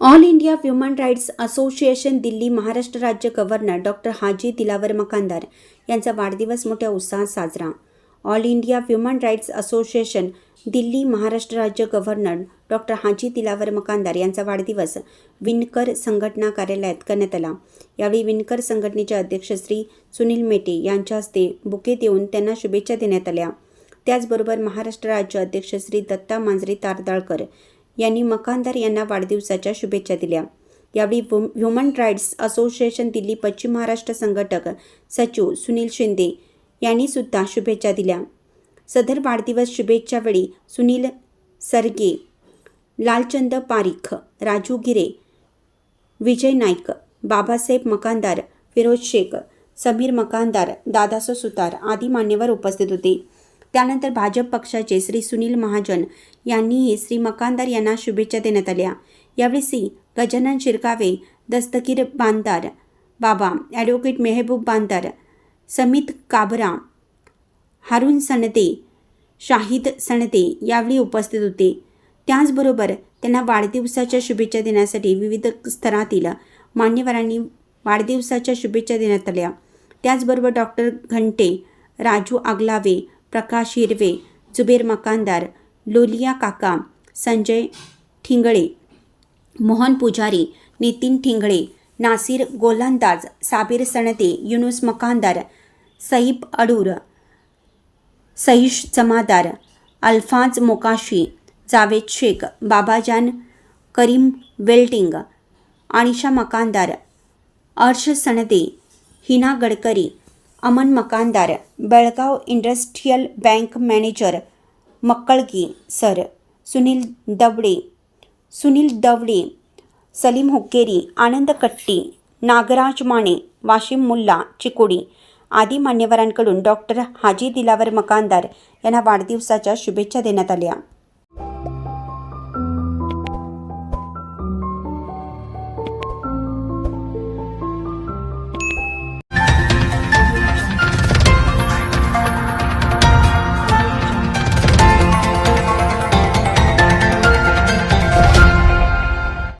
All India human rights association Delhi Maharashtra राज्य governor doctor Haji Dilawar Makandar यांचा वाढदिवस मोठ्या उत्साहात साजरा. All India Human Rights Association Delhi Maharashtra राज्य गव्हर्नर डॉक्टर हाजी दिलावर मकानदार यांचा वाढदिवस विणकर संघटना कार्यालयात करण्यात आला. यावेळी विणकर संघटनेचे अध्यक्ष श्री सुनील मेटे यांच्या हस्ते बुके देऊन त्यांना शुभेच्छा देण्यात आल्या. त्याचबरोबर महाराष्ट्र राज्य अध्यक्ष श्री दत्ता मांजरे तारदाळकर यांनी मकानदार यांना वाढदिवसाच्या शुभेच्छा दिल्या. यावेळी वुम- ह्युमन राईट्स असोसिएशन दिल्ली पश्चिम महाराष्ट्र संघटक सचिव सुनील शिंदे यांनी सुद्धा शुभेच्छा दिल्या. सदर वाढदिवस शुभेच्छावेळी सुनील सरगे लालचंद पारिख राजू गिरे विजय नाईक बाबासाहेब मकानदार फिरोज शेख समीर मकानदार दादासो सुतार आदी मान्यवर उपस्थित होते. त्यानंतर भाजप पक्षाचे श्री सुनील महाजन यांनीही श्री मकानदार यांना शुभेच्छा देण्यात आल्या. यावेळी श्री गजानन शिरकावे दस्तगीर बांदार बाबा ॲडव्होकेट मेहबूब बांदार समित काबरा हारून सणते शाहिद सणते यावेळी उपस्थित होते. त्याचबरोबर त्यांना वाढदिवसाच्या शुभेच्छा देण्यासाठी विविध स्तरातील मान्यवरांनी वाढदिवसाच्या शुभेच्छा देण्यात आल्या. त्याचबरोबर डॉक्टर घंटे राजू आगलावे प्रकाश हिरवे जुबेर मकानदार लोलिया काका संजय ठिंगळे मोहन पुजारी नितीन ठिंगळे नासिर गोलंदाज साबीर सणते युनुस मकानदार सईब अडूर सईश जमादार अल्फाज Mokashi Javed Shaikh Babajan Karim वेल्टिंग Anisha Makandar Arsh Sanade Hina Gadkari Aman Makandar Belgaum industrial bank manager Makkalagi sir Sunil Dawade Sunil Dawade Salim Hukkeri Anand Katti Nagraj Mane Washim Mulla Chikodi आदी मान्यवरांकडून डॉक्टर हाजी दिलावर मकानदार यांना वाढदिवसाच्या शुभेच्छा देण्यात आल्या.